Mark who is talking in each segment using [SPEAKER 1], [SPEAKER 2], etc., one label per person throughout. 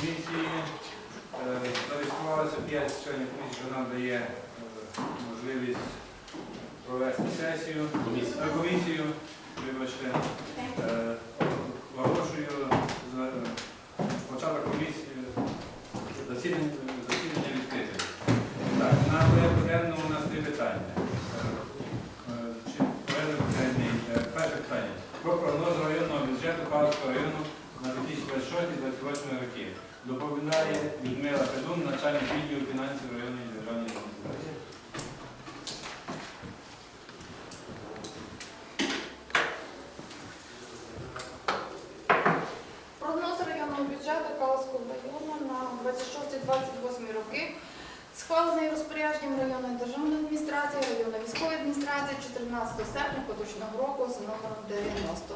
[SPEAKER 1] комісії. Зареєструвалися Зареєструвалося 5 членів комісії, що нам дає е, можливість провести сесію.
[SPEAKER 2] Комісію.
[SPEAKER 1] Е, вибачте. Е, Оголошую е, початок комісії засідання відкрите. Так, на порядку денному у нас три питання. Е, чи порядок денний? Е, Перше питання. Про прогноз районного бюджету Павловського району на 2026-2028 роки. Доповідає Людмила Федун, начальник відділу фінансів районної державної адміністрації.
[SPEAKER 3] Прогноз районного бюджету Каласького району на 26-28 роки схвалений розпорядженням районної державної адміністрації, районної військової адміністрації 14 серпня поточного року за номером 90.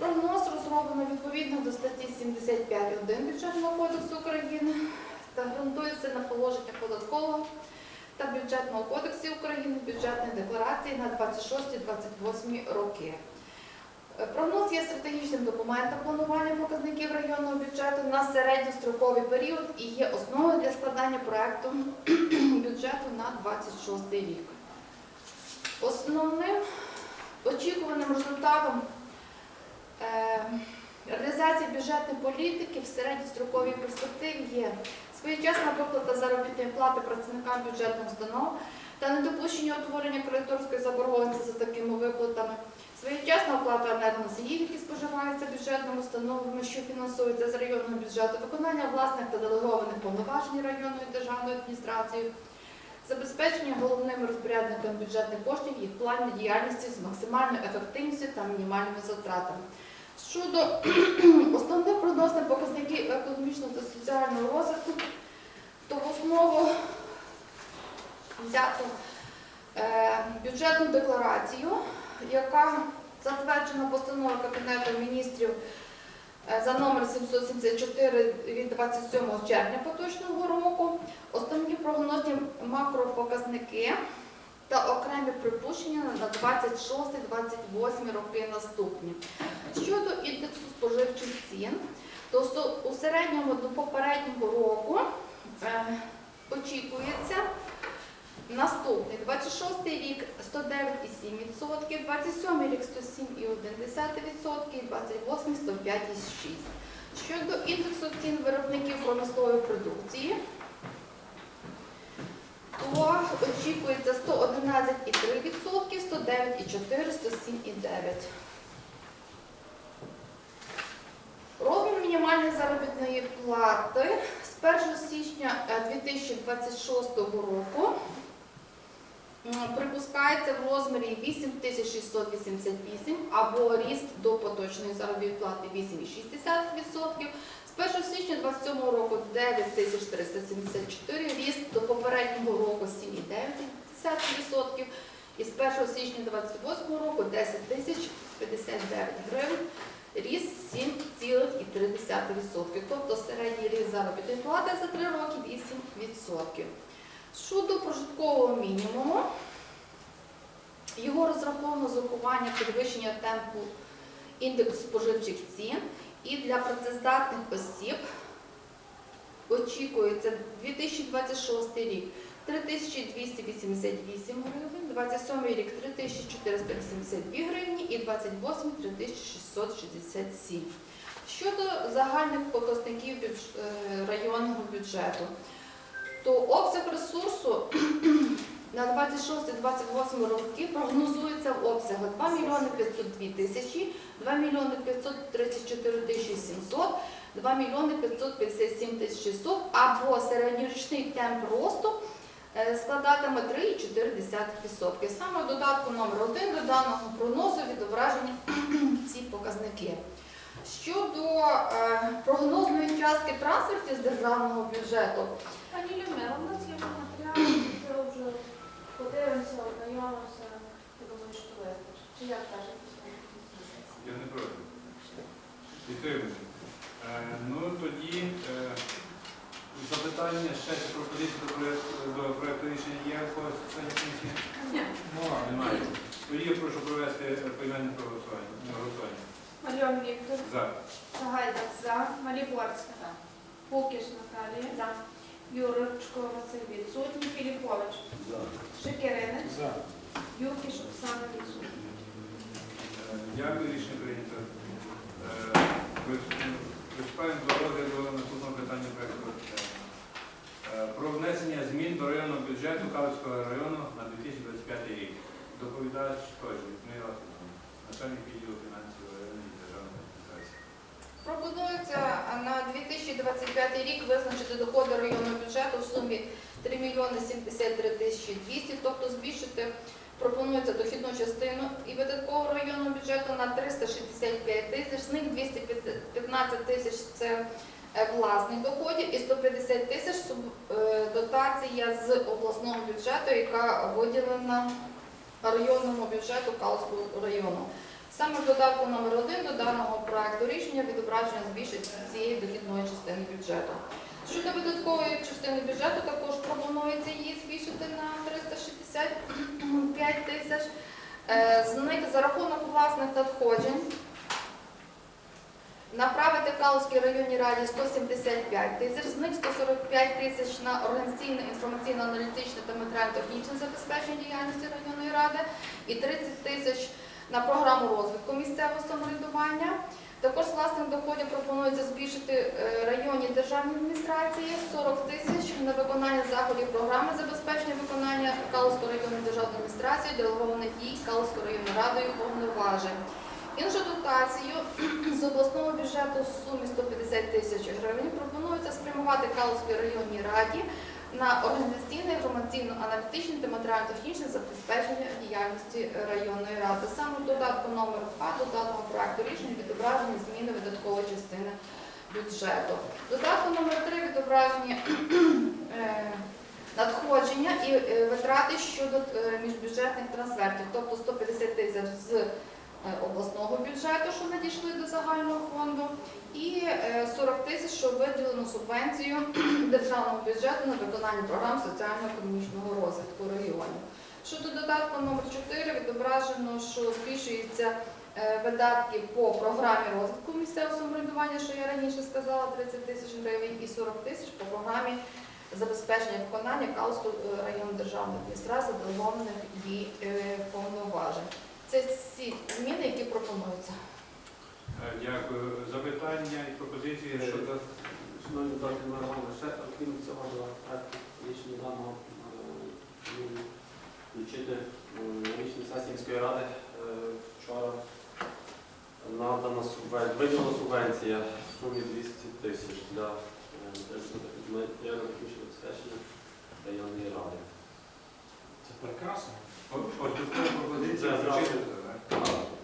[SPEAKER 3] Прогноз розроблено відповідно до статті 75.1 Бюджетного кодексу України та ґрунтується на положення податкового та бюджетного кодексів України бюджетної декларації на 26-28 роки. Е, Прогноз є стратегічним документом планування показників районного бюджету на середньостроковий період і є основою для складання проекту бюджету на 26 рік. Основним очікуваним результатом е, реалізації бюджетної політики в середньостроковій перспективі є своєчасна виплата заробітної плати працівникам бюджетних установ та недопущення утворення кредиторської заборгованості за такими виплатами. Своєчасна оплата енергоносіїв, які споживаються бюджетними установами, що фінансуються з районного бюджету, виконання власних та делегованих повноважень районної державної адміністрації, забезпечення головними розпорядниками бюджетних коштів їх планів діяльності з максимальною ефективністю та мінімальними затратами. Щодо основних прогнозних показників економічного та соціального розвитку, то в основу взято е, бюджетну декларацію, яка затверджена постановою Кабінету міністрів е, за номер 774 від 27 червня поточного року, основні прогнозні макропоказники та окремі припущення на 26-28 роки наступні. Щодо індексу споживчих цін, то у середньому до попереднього року е, очікується Наступний 26 рік 109,7%, 27 рік 107,1% і 28 105,6%. Щодо індексу цін виробників промислової продукції, то очікується 111,3%, 109,4%, 107,9%. Розмір мінімальної заробітної плати з 1 січня е, 2026 року м, припускається в розмірі 8688 або ріст до поточної заробітної плати 8,6%. З 1 січня 2027 року 9374, ріст до попереднього року 7,9%. І з 1 січня 2028 року 10 тисяч 59 гривень, ріст 7,3%. Тобто середній ріст заробітної плати за 3 роки 8%. Щодо прожиткового мінімуму, його розраховано з урахуванням підвищення темпу індексу споживчих цін і для працездатних осіб очікується 2026 рік 3288 гривень, 27 рік 3482 гривні і 28 3667. Щодо загальних показників е, районного бюджету, то обсяг ресурсу на 26-28 роки прогнозується в обсягах 2 мільйони 502 тисячі, 2 мільйони 534 тисячі 700, 2 мільйони 557 тисяч 600 або середньорічний темп росту е, складатиме 3,4%. Саме в додатку номер 1 до даного прогнозу відображені ці показники. Щодо е, прогнозної частки трансфертів з державного бюджету,
[SPEAKER 4] Пані Людмила, у нас є матеріал, це вже подивимося, ознайомимося. Я думаю, що вистачить. Чи як кажете?
[SPEAKER 1] Я не проти. Підтримуємо. Е, Ну тоді е, запитання ще чи пропозиції до проекту, до проекту рішення є у когось членів комісії?
[SPEAKER 4] Ні.
[SPEAKER 1] Немає. Тоді я прошу провести поіменне голосування. голосування.
[SPEAKER 4] Мальон Віктор,
[SPEAKER 1] За.
[SPEAKER 4] Сагайдак за, Маліборська, Пукіш Наталія.
[SPEAKER 3] За.
[SPEAKER 4] Юрочко Василь відсутній. Філіпович. Шекеринець.
[SPEAKER 2] За.
[SPEAKER 4] Юркіш Оксана відсутня.
[SPEAKER 1] Е, Дякую, рішення прийнято. Е, Приступаємо до розгляду наступного питання проекту. Е, Про внесення змін до районного бюджету Калицького району на 2025 рік. Доповідач теж Людмила начальник відділу фінансів районної державної адміністрації.
[SPEAKER 3] Пропонується на 2025 рік визначити доходи районного бюджету в сумі 3 мільйони 73 тисячі 200, тобто збільшити пропонується дохідну частину і видаткового районного бюджету на 365 тисяч, з них 215 тисяч це е, власних доходів і 150 тисяч е, дотація з обласного бюджету, яка виділена районному бюджету Калського району. Саме в додатку номер 1 до даного проекту рішення відображення збільшення цієї дохідної частини бюджету. Щодо видаткової частини бюджету, також пропонується її збільшити на 365 тисяч. Е, З них за рахунок власних надходжень направити Калузькій районній раді 175 тисяч, з них 145 тисяч на організаційне, інформаційно-аналітичне та матеріально-технічне забезпечення діяльності районної ради і 30 тисяч на програму розвитку місцевого самоврядування. Також з власних доходів пропонується збільшити е, районні державні адміністрації 40 тисяч на виконання заходів програми забезпечення виконання Калузької районної державної адміністрації, делегованих їй Калузькою районною радою повноважень. Іншу дотацію з обласного бюджету в сумі 150 тисяч гривень пропонується спрямувати Калузькій районній раді на організаційне, інформаційно-аналітичне та матеріально-технічне забезпечення діяльності районної ради. Саме додатку номер 2 до даного проекту рішення відображені зміни видаткової частини бюджету. Додатку номер 3 відображені е, надходження і е, витрати щодо е, міжбюджетних трансфертів, тобто 150 тисяч з обласного бюджету, що надійшли до загального фонду, і е, 40 тисяч, що виділено субвенцію державного бюджету на виконання програм соціально-економічного розвитку районів. Щодо додатку номер 4 відображено, що збільшуються е, видатки по програмі розвитку місцевого самоврядування, що я раніше сказала, 30 тисяч гривень, і 40 тисяч по програмі забезпечення виконання Калської районної державної адміністрації делегованих е, повноважень. Це всі зміни, які пропонуються.
[SPEAKER 1] Е, Дякую. Запитання і пропозиції щодо
[SPEAKER 5] Шановні депутати, ми ще окрім цього до проекту рішення даного е, включити е, рішення сесії міської ради е, вчора надана субвенція, виділена субвенція в сумі 200 тисяч для матеріально-технічного забезпечення районної ради.
[SPEAKER 2] Це прекрасно.
[SPEAKER 1] Пропозиція
[SPEAKER 5] зразу.
[SPEAKER 1] так?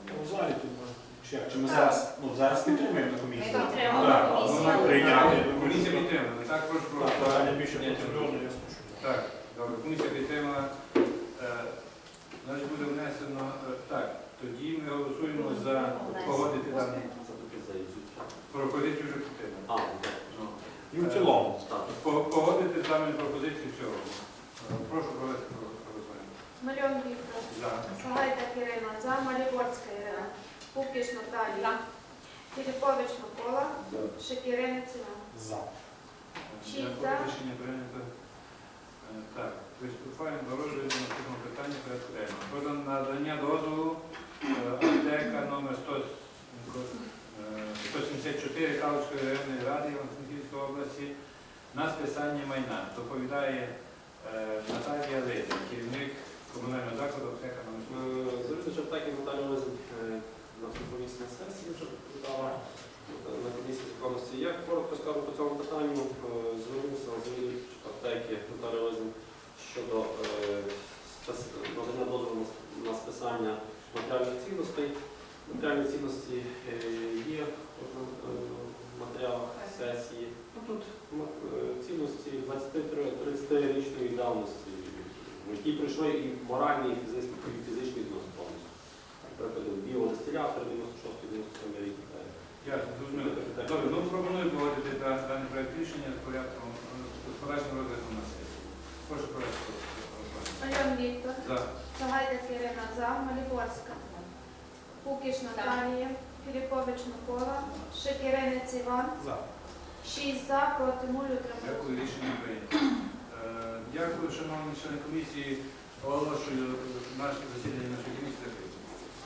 [SPEAKER 2] Ну, залі тут ми- чи ми зараз, ну, зараз підтримуємо на?
[SPEAKER 3] Ми підтримуємо
[SPEAKER 2] Так,
[SPEAKER 3] на комісії.
[SPEAKER 2] ну, прийняти.
[SPEAKER 1] Комісія підтримана. Так, прошу
[SPEAKER 2] Так, питання більше процедурне, ясно, що.
[SPEAKER 1] Так, добре, комісія підтримала. Е, Значить, буде внесено. е, Так, тоді ми голосуємо за погодити дані. Пропозицію вже підтримали.
[SPEAKER 5] А, так.
[SPEAKER 1] Ну,
[SPEAKER 2] І в цілому.
[SPEAKER 1] Погодити з даною пропозицією всього. Е, Прошу провести голосування.
[SPEAKER 4] Мальон Віктор.
[SPEAKER 1] За.
[SPEAKER 4] Сагайда Ірина. За. Маліборська Ірина. Пукіш Наталія. Філіпович Микола. Шекеринець Іван.
[SPEAKER 2] За.
[SPEAKER 4] Шість
[SPEAKER 1] Дякую,
[SPEAKER 4] за.
[SPEAKER 1] Рішення прийнято. Е, Так, приступаємо до розгляду наступного питання порядку денного. Про надання дозволу е, аптека номер 100, е, 174 Калицької районної ради Івано-Франківської області на списання майна. Доповідає е, Наталія Лиза, керівник комунального закладу аптека номер 100.
[SPEAKER 5] Завідувач аптеки Наталія Лозин на комісії на сесії вже доповідала е, на комісії законності. Я коротко скажу по цьому питанню. Е, Звернувся завідувач аптеки Наталія Лозин щодо е, надання дозволу на списання матеріальних цінностей. Матеріальні цінності є в матеріалах сесії. Ну, Тут цінності 23-річної давності, які пройшли і моральні, і фізичні, і фізичні знос повністю. Наприклад, біодистилятор 96-97 рік.
[SPEAKER 1] Ясно, зрозуміло. Добре, ну пропоную погодити да- даний проект рішення з порядком з подальшим розглядом на сесії. Прошу провести голосування.
[SPEAKER 4] Віктор.
[SPEAKER 1] За.
[SPEAKER 4] Сагайда Ірина. За. Маліборська. Пукіш Наталія. Філіпович Микола. Шекеринець Іван.
[SPEAKER 2] За.
[SPEAKER 4] 6 за, проти 0, утримались.
[SPEAKER 1] Дякую, рішення прийнято. Е, Дякую, шановні члени комісії. Оголошую наше засідання